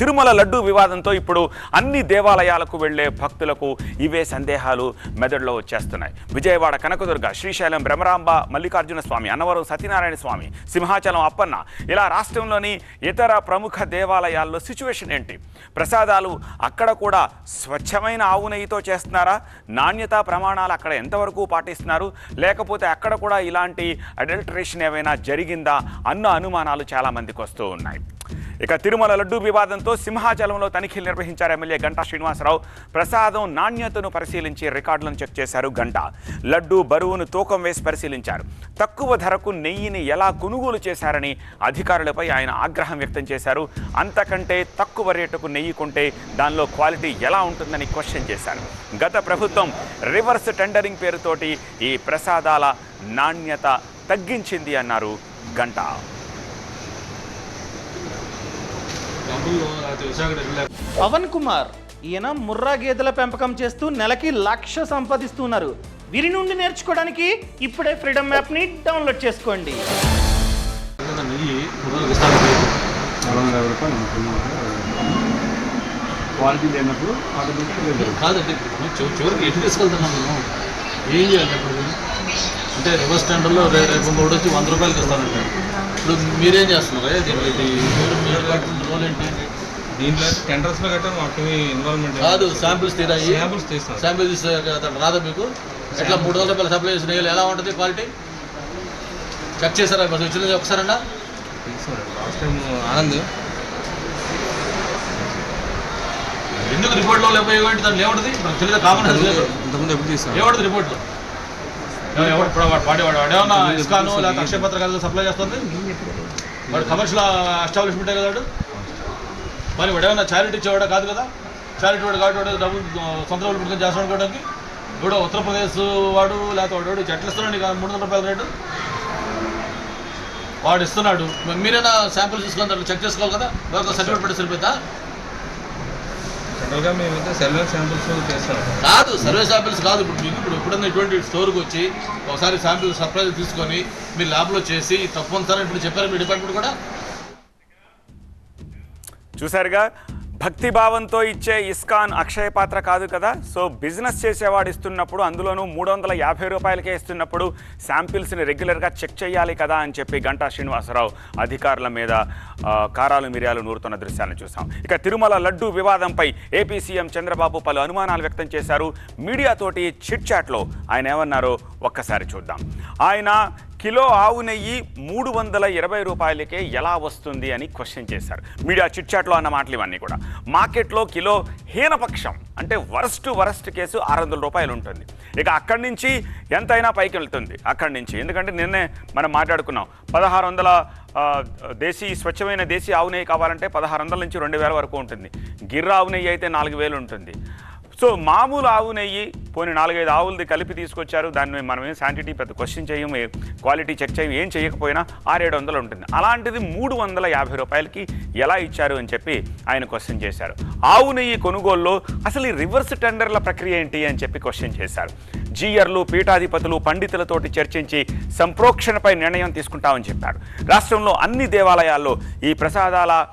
తిరుమల లడ్డు వివాదంతో ఇప్పుడు అన్ని దేవాలయాలకు వెళ్ళే భక్తులకు ఇవే సందేహాలు మెదడులో వచ్చేస్తున్నాయి. విజయవాడ కనకదుర్గ శ్రీశైలం భ్రమరాంబ మల్లికార్జున స్వామి అన్నవరం సత్యనారాయణ స్వామి సింహాచలం అప్పన్న ఇలా రాష్ట్రంలోని ఇతర ప్రముఖ దేవాలయాల్లో సిచ్యువేషన్ ఏంటి? ప్రసాదాలు అక్కడ కూడా స్వచ్ఛమైన ఆవు నెయ్యితో చేస్తున్నారా? నాణ్యతా ప్రమాణాలు అక్కడ ఎంతవరకు పాటిస్తున్నారు? లేకపోతే అక్కడ కూడా ఇలాంటి అడల్టరేషన్ ఏమైనా జరిగిందా? అన్న అనుమానాలు చాలా మందికి వస్తూ ఉన్నాయి. ఇక తిరుమల లడ్డూ వివాదంతో సింహాచలంలో తనిఖీలు నిర్వహించారు ఎమ్మెల్యే గంటా శ్రీనివాసరావు. ప్రసాదం నాణ్యతను పరిశీలించి రికార్డులను చెక్ చేశారు గంట. లడ్డూ బరువును తూకం వేసి పరిశీలించారు. తక్కువ ధరకు నెయ్యిని ఎలా కొనుగోలు చేశారని అధికారులపై ఆయన ఆగ్రహం వ్యక్తం చేశారు. అంతకంటే తక్కువ రేటుకు నెయ్యి కొంటే దానిలో క్వాలిటీ ఎలా ఉంటుందని క్వశ్చన్ చేశారు. గత ప్రభుత్వం రివర్స్ టెండరింగ్ పేరుతోటి ఈ ప్రసాదాల నాణ్యత తగ్గించింది అన్నారు గంటా. పవన్ కుమార్ ఈయన ముర్రా గేదెల పెంపకం చేస్తూ నెలకి లక్ష సంపాదిస్తున్నారు. వీరి నుండి నేర్చుకోవడానికి ఇప్పుడే ఫ్రీడమ్ యాప్ని డౌన్లోడ్ చేసుకోండి. క్వాలిటీ లేనప్పుడు కాదండి చివరికి ఎటు తీసుకెళ్తున్నాం మేము ఏం చేయాలి అంటే రివర్స్ టెండర్లో రే రేపు మూడు వచ్చి వంద రూపాయలకి ఇస్తానంటే. ఇప్పుడు మీరేం చేస్తున్నారు? దీంట్లో? ఇది మీరు మీరు కట్టిన రోల్ ఏంటి? దీంట్లో టెండర్స్లో గట్రా మాకు ఇన్వాల్వ్మెంట్ కాదు శాంపిల్స్ తీరాయి శాంపుల్స్ తీస్తాం శాంపిల్ తీస్తే రాదా మీకు? ఎట్లా మూడు వందల రూపాయలు సప్లై చేసిన ఎలా ఉంటుంది క్వాలిటీ చెక్ చేశారా? మరి వచ్చింది ఒకసారన్నా లాస్ట్ టైం ఆనంద్. ఎందుకు రిపోర్ట్లో లేకపోతే ఏంటి దాంట్లో ఏముంటుంది తెలియదు కామన్ ఇంతకుముందు ఎప్పుడు తీస్తాం ఏముంటుంది రిపోర్ట్లో ఎవడు ఇప్పుడు వాడు వాడి వాడు వాడు. ఏమన్నా ఇస్కాను లేకపోతే అక్షయ పత్రికలు సప్లై చేస్తుంది? వాడు కమర్షియల్ ఎస్టాబ్లిష్మెంటే కదా వాడు? మరి వాడు ఏమన్నా చారిటీ ఇచ్చేవాడా? కాదు కదా. చారిటీ వాడు కాబట్టి వాడు డబ్బులు సొంత డబ్బులు పెట్టుకొని చేస్తాడు అనుకోవడానికి. ఇప్పుడు ఉత్తరప్రదేశ్ వాడు లేకపోతే వాడు వాడు ఎట్లా ఇస్తున్నాడు నీకు మూడు వందల రూపాయల రేటు. వాడు ఇస్తున్నాడు. మరి మీరైనా శాంపుల్ తీసుకొని చెక్ చేసుకోవాలి కదా? ఒక సర్టిఫికేట్ పెట్టి సరిపోతా మేమైతే శాంపుల్స్ చేస్తాం. కాదు సర్వే శాంపిల్స్ కాదు. ఇప్పుడు మీకు ఇప్పుడు ఎప్పుడన్నా ఇటువంటి స్టోర్కి వచ్చి ఒకసారి శాంపిల్ సర్ప్రైజ్ తీసుకొని మీరు ల్యాబ్లో చేసి తప్పు ఉంచారని ఇప్పుడు చెప్పారు మీ డిపార్ట్మెంట్ కూడా? చూశారుగా? భక్తిభావంతో ఇచ్చే ఇస్కాన్ అక్షయ పాత్ర కాదు కదా? సో బిజినెస్ చేసేవాడు ఇస్తున్నప్పుడు అందులోనూ మూడు వందల యాభై రూపాయలకే ఇస్తున్నప్పుడు శాంపిల్స్ని రెగ్యులర్గా చెక్ చేయాలి కదా అని చెప్పి గంటా శ్రీనివాసరావు అధికారుల మీద కారాలు మిరియాలు నూరుతున్న దృశ్యాలను చూసాం. ఇక తిరుమల లడ్డు వివాదంపై ఏపీ సీఎం చంద్రబాబు పలు అనుమానాలు వ్యక్తం చేశారు. మీడియాతోటి చిట్ చాట్లో ఆయన ఏమన్నారో ఒక్కసారి చూద్దాం. ఆయన కిలో ఆవు నెయ్యి మూడు వందల ఇరవై రూపాయలకే ఎలా వస్తుంది అని క్వశ్చన్ చేశారు. మీడియా చిట్చాట్లో అన్న మాటలు ఇవన్నీ కూడా. మార్కెట్లో కిలో హీనపక్షం అంటే వరస్ట్ వరస్ట్ కేసు ఆరు వందల రూపాయలు ఉంటుంది. ఇక అక్కడి నుంచి ఎంతైనా పైకి వెళ్తుంది. అక్కడి నుంచి ఎందుకంటే నిన్నే మనం మాట్లాడుకున్నాం. పదహారు వందల దేశీ స్వచ్ఛమైన దేశీ ఆవు నెయ్యి కావాలంటే పదహారు వందల నుంచి రెండు వేల వరకు ఉంటుంది. గిర్ర ఆవు నెయ్యి అయితే నాలుగు వేలు ఉంటుంది. సో మామూలు ఆవు నెయ్యి పోనీ నాలుగైదు ఆవులది కలిపి తీసుకొచ్చారు దాన్ని మనం ఏం శాంటిటీ పెద్ద క్వశ్చన్ చేయము ఏ- క్వాలిటీ చెక్ చేయం ఏం చేయకపోయినా ఆరేడు వందలు ఉంటుంది. అలాంటిది మూడు వందల యాభై రూపాయలకి ఎలా ఇచ్చారు అని చెప్పి ఆయన క్వశ్చన్ చేశారు. ఆవు నెయ్యి కొనుగోలులో అసలు ఈ రివర్స్ టెండర్ల ప్రక్రియ ఏంటి అని చెప్పి క్వశ్చన్ చేశారు. జీయర్లు పీఠాధిపతులు పండితులతోటి చర్చించి సంప్రోక్షణపై నిర్ణయం తీసుకుంటామని చెప్పారు. రాష్ట్రంలో అన్ని దేవాలయాల్లో ఈ ప్రసాదాల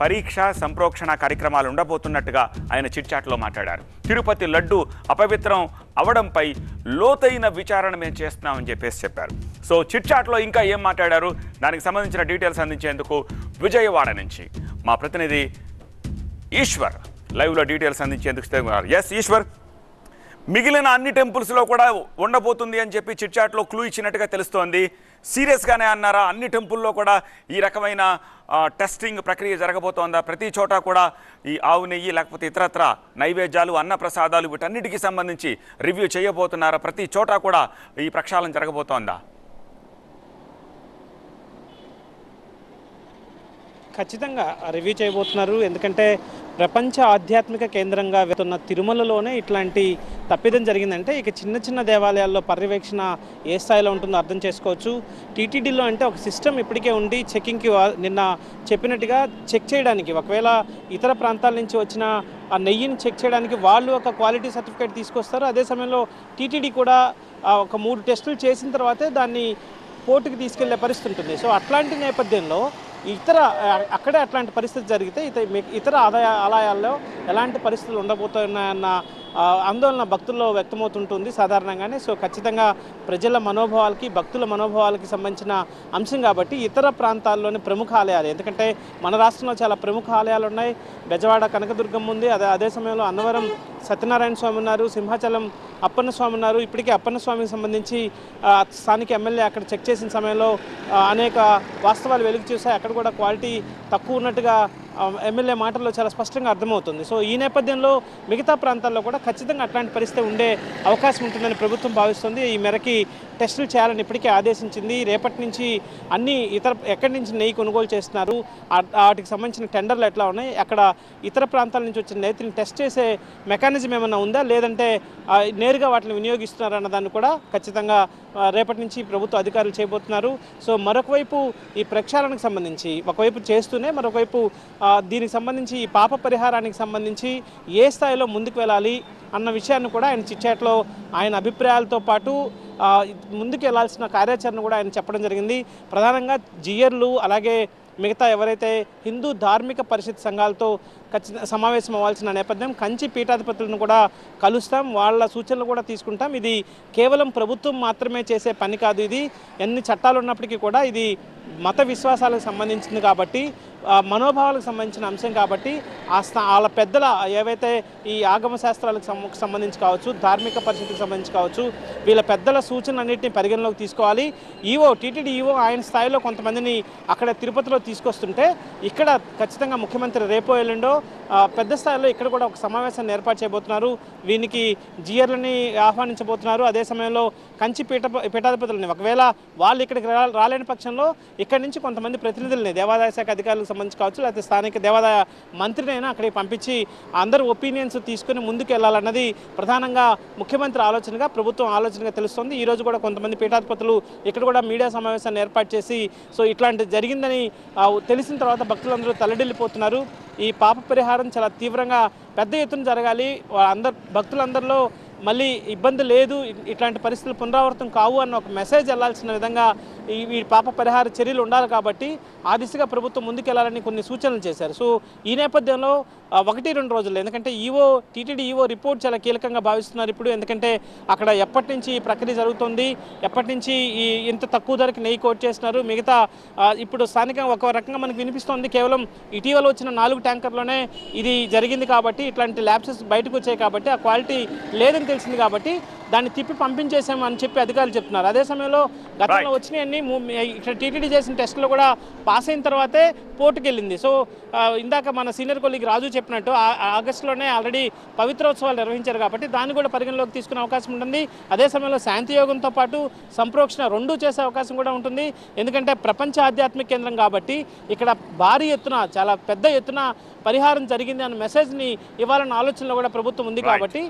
పరీక్ష సంప్రోక్షణ కార్యక్రమాలు ఉండబోతున్నట్టుగా ఆయన చిట్చాట్లో మాట్లాడారు. తిరుపతి లడ్డు అపవిత్రం అవడంపై లోతైన విచారణ మేము చేస్తున్నామని చెప్పేసి చెప్పారు. సో చిట్చాట్లో ఇంకా ఏం మాట్లాడారు? దానికి సంబంధించిన డీటెయిల్స్ అందించేందుకు విజయవాడ నుంచి మా ప్రతినిధి ఈశ్వర్ లైవ్లో డీటెయిల్స్ అందించేందుకు ఎస్ ఈశ్వర్. మిగిలిన అన్ని టెంపుల్స్లో కూడా ఉండబోతుంది అని చెప్పి చిట్చాట్లో క్లూ ఇచ్చినట్టుగా తెలుస్తోంది. సీరియస్గానే అన్నారా? అన్ని టెంపుల్లో కూడా ఈ రకమైన టెస్టింగ్ ప్రక్రియ జరగబోతోందా? ప్రతి చోట కూడా ఈ ఆవు నెయ్యి లేకపోతే ఇతరత్ర నైవేద్యాలు అన్న ప్రసాదాలు వీటన్నిటికీ సంబంధించి రివ్యూ చేయబోతున్నారా? ప్రతి చోట కూడా ఈ ప్రక్షాళన జరగబోతోందా? ఖచ్చితంగా రివ్యూ చేయబోతున్నారు. ఎందుకంటే ప్రపంచ ఆధ్యాత్మిక కేంద్రంగా వెతున్న తిరుమలలోనే ఇట్లాంటి తప్పిదం జరిగిందంటే ఇక చిన్న చిన్న దేవాలయాల్లో పర్యవేక్షణ ఏ స్థాయిలో ఉంటుందో అర్థం చేసుకోవచ్చు. టీటీడీలో అంటే ఒక సిస్టమ్ ఇప్పటికే ఉండి చెకింగ్కి నిన్న చెప్పినట్టుగా చెక్ చేయడానికి ఒకవేళ ఇతర ప్రాంతాల నుంచి వచ్చిన ఆ నెయ్యిని చెక్ చేయడానికి వాళ్ళు ఒక క్వాలిటీ సర్టిఫికేట్ తీసుకొస్తారు. అదే సమయంలో టీటీడీ కూడా ఒక మూడు టెస్టులు చేసిన తర్వాతే దాన్ని కోర్టుకి తీసుకెళ్ళే పరిస్థితి ఉంటుంది. సో అట్లాంటి నేపథ్యంలో ఇతర అక్కడే అట్లాంటి పరిస్థితి జరిగితే ఇత మీ- ఇతర ఆదాయ ఆలయాల్లో ఎలాంటి పరిస్థితులు ఉండబోతున్నాయన్న ఆందోళన భక్తుల్లో వ్యక్తమవుతుంటుంది సాధారణంగానే. సో ఖచ్చితంగా ప్రజల మనోభావాలకి భక్తుల మనోభావాలకి సంబంధించిన అంశం కాబట్టి ఇతర ప్రాంతాల్లోని ప్రముఖ ఆలయాలు ఎందుకంటే మన రాష్ట్రంలో చాలా ప్రముఖ ఆలయాలు ఉన్నాయి. బెజవాడ కనకదుర్గం ఉంది అదే అదే సమయంలో అన్నవరం సత్యనారాయణ స్వామి ఉన్నారు సింహాచలం అప్పన్న స్వామి ఉన్నారు. ఇప్పటికే అప్పన్న స్వామికి సంబంధించి స్థానిక ఎమ్మెల్యే అక్కడ చెక్ చేసిన సమయంలో అనేక వాస్తవాలు వెలుగు చూసాయి అక్కడ కూడా క్వాలిటీ తక్కువ ఉన్నట్టుగా ఎమ్మెల్యే మాటల్లో చాలా స్పష్టంగా అర్థమవుతుంది. సో ఈ నేపథ్యంలో మిగతా ప్రాంతాల్లో కూడా ఖచ్చితంగా అట్లాంటి పరిస్థితి ఉండే అవకాశం ఉంటుందని ప్రభుత్వం భావిస్తుంది. ఈ మేరకి టెస్టులు చేయాలని ఇప్పటికే ఆదేశించింది. రేపటి నుంచి అన్ని ఇతర ఎక్కడి నుంచి నెయ్యి కొనుగోలు చేస్తున్నారు వాటికి సంబంధించిన టెండర్లు ఎట్లా ఉన్నాయి అక్కడ ఇతర ప్రాంతాల నుంచి వచ్చిన నేతిని టెస్ట్ చేసే మెకానిజం ఏమైనా ఉందా లేదంటే నేరుగా వాటిని వినియోగిస్తున్నారన్న దాన్ని కూడా ఖచ్చితంగా రేపటి నుంచి ప్రభుత్వ అధికారులు చేయబోతున్నారు. సో మరొక వైపు ఈ ప్రక్షాళనకు సంబంధించి ఒకవైపు చేస్తూనే మరొకవైపు దీనికి సంబంధించి ఈ పాప పరిహారానికి సంబంధించి ఏ స్థాయిలో ముందుకు వెళ్ళాలి అన్న విషయాన్ని కూడా ఆయన చిట్చాట్లో ఆయన అభిప్రాయాలతో పాటు ఆ, ముందుకు వెళ్ళాల్సిన కార్యాచరణ కూడా ఆయన చెప్పడం జరిగింది. ప్రధానంగా జియర్లు అలాగే మిగతా ఎవరైతే హిందూ ధార్మిక పరిషత్ సంఘాలతో ఖచ్చిత సమావేశం అవ్వాల్సిన నేపథ్యం కంచి పీఠాధిపతులను కూడా కలుస్తాం. వాళ్ళ సూచనలు కూడా తీసుకుంటాం. ఇది కేవలం ప్రభుత్వం మాత్రమే చేసే పని కాదు ఇది. ఎన్ని చట్టాలు ఉన్నప్పటికీ కూడా ఇది మత విశ్వాసాలకు సంబంధించింది కాబట్టి మనోభావాలకు సంబంధించిన అంశం కాబట్టి ఆ స్థా వాళ్ళ పెద్దల ఏవైతే ఈ ఆగమ శాస్త్రాలకు సంబంధించి కావచ్చు ధార్మిక పరిస్థితికి సంబంధించి కావచ్చు వీళ్ళ పెద్దల సూచనలన్నింటినీ పరిగణలోకి తీసుకోవాలి. ఈవో టీటీడీ ఈవో ఆయన స్థాయిలో కొంతమందిని అక్కడ తిరుపతిలో తీసుకొస్తుంటే ఇక్కడ ఖచ్చితంగా ముఖ్యమంత్రి రేపో ఎల్లుండో పెద్ద స్థాయిలో ఇక్కడ కూడా ఒక సమావేశాన్ని ఏర్పాటు చేయబోతున్నారు. వీనికి జియర్లని ఆహ్వానించబోతున్నారు. అదే సమయంలో కంచి పీఠ పీఠాధిపతులని ఒకవేళ వాళ్ళు ఇక్కడికి రాలేని పక్షంలో ఇక్కడి నుంచి కొంతమంది ప్రతినిధులని దేవాదాయ శాఖ అధికారులకు సంబంధించి కావచ్చు లేకపోతే స్థానిక దేవాదాయ మంత్రినైనా అక్కడికి పంపించి అందరు ఒపీనియన్స్ తీసుకుని ముందుకు వెళ్ళాలన్నది ప్రధానంగా ముఖ్యమంత్రి ఆలోచనగా ప్రభుత్వం ఆలోచనగా తెలుస్తోంది. ఈ రోజు కూడా కొంతమంది పీఠాధిపతులు ఇక్కడ కూడా మీడియా సమావేశాన్ని ఏర్పాటు చేసి సో ఇట్లాంటి జరిగిందని తెలిసిన తర్వాత భక్తులందరూ తల్లడిల్లిపోతున్నారు. ఈ పాప పరిహారం చాలా తీవ్రంగా పెద్ద ఎత్తున జరగాలి. అందరు భక్తులందరిలో మళ్ళీ ఇబ్బంది లేదు. ఇట్లాంటి పరిస్థితులు పునరావృతం కావు అన్న ఒక మెసేజ్ వెళ్ళాల్సిన విధంగా ఈ పాప పరిహార చర్యలు ఉండాలి కాబట్టి ఆ దిశగా ప్రభుత్వం ముందుకెళ్ళాలని కొన్ని సూచనలు చేశారు. సో ఈ నేపథ్యంలో ఒకటి రెండు రోజులు ఎందుకంటే ఈవో టీటీడీ ఈవో రిపోర్ట్ చాలా కీలకంగా భావిస్తున్నారు ఇప్పుడు ఎందుకంటే అక్కడ ఎప్పటి నుంచి ఈ ప్రక్రియ జరుగుతుంది ఎప్పటి నుంచి ఈ ఇంత తక్కువ ధరకి నెయ్యి కోట్ చేస్తున్నారు మిగతా ఇప్పుడు స్థానికంగా ఒక రకంగా మనకు వినిపిస్తోంది కేవలం ఇటీవల వచ్చిన నాలుగు ట్యాంకర్లోనే ఇది జరిగింది కాబట్టి ఇట్లాంటి ల్యాబ్సెస్ బయటకు వచ్చాయి కాబట్టి ఆ క్వాలిటీ లేదని తెలిసింది కాబట్టి దాన్ని తిప్పి పంపించేసాము అని చెప్పి అధికారులు చెప్తున్నారు అదే సమయంలో గతంలో. వచ్చినాయన్ని ఇక్కడ టీటీడీ చేసిన టెస్టులు కూడా పాస్ అయిన తర్వాతే పోర్టుకి వెళ్ళింది సో ఇందాక మన సీనియర్ కొలీగ్ రాజు చెప్పినట్టు ఆగస్టులోనే ఆల్రెడీ పవిత్రోత్సవాలు నిర్వహించారు కాబట్టి దాన్ని కూడా పరిగణలోకి తీసుకునే అవకాశం ఉంటుంది అదే సమయంలో శాంతియోగంతో పాటు సంప్రోక్షణ రెండూ చేసే అవకాశం కూడా ఉంటుంది ఎందుకంటే ప్రపంచ ఆధ్యాత్మిక కేంద్రం కాబట్టి ఇక్కడ భారీ ఎత్తున చాలా పెద్ద ఎత్తున పరిహారం జరిగింది అన్న మెసేజ్ని ఇవ్వాలన్న ఆలోచనలో కూడా ప్రభుత్వం ఉంది. కాబట్టి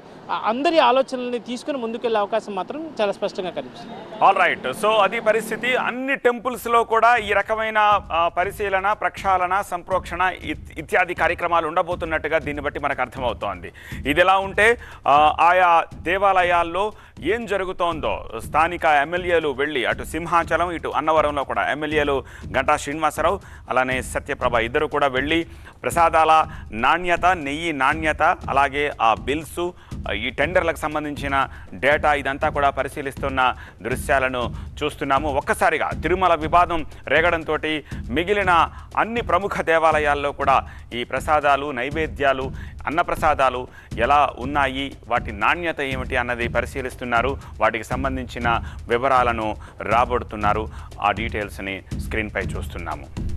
అందరి ఆలోచనల్ని తీసుకుని ముందుకెళ్ళే అవకాశం మాత్రం చాలా స్పష్టంగా కనిపిస్తుంది. ఆల్ రైట్ సో అది పరిస్థితి. అన్ని టెంపుల్స్లో కూడా ఈ రకమైన పరిశీలన ప్రక్షాళన సంప్రోక్షణ ఇత్- ఇత్యాది కార్యక్రమాలు ఉండబోతున్నట్టుగా దీన్ని బట్టి మనకు అర్థమవుతోంది. ఇది ఎలా ఉంటే ఆయా దేవాలయాల్లో ఏం జరుగుతోందో స్థానిక ఎమ్మెల్యేలు వెళ్ళి అటు సింహాచలం ఇటు అన్నవరంలో కూడా ఎమ్మెల్యేలు గంటా శ్రీనివాసరావు అలానే సత్యప్రభ ఇద్దరు కూడా వెళ్ళి ప్రసాదాల నాణ్యత నెయ్యి నాణ్యత అలాగే ఆ బిల్సు ఈ టెండర్లకు సంబంధించిన డేటా ఇదంతా కూడా పరిశీలిస్తున్న దృశ్యాలను చూస్తున్నాము. ఒక్కసారిగా తిరుమల వివాదం రేగడంతో మిగిలిన అన్ని ప్రముఖ దేవాలయాల్లో కూడా ఈ ప్రసాదాలు నైవేద్యాలు అన్నప్రసాదాలు ఎలా ఉన్నాయి వాటి నాణ్యత ఏమిటి అన్నది పరిశీలిస్తున్నారు. వాటికి సంబంధించిన వివరాలను రాబడుతున్నారు. ఆ డీటెయిల్స్ని స్క్రీన్పై చూస్తున్నాము.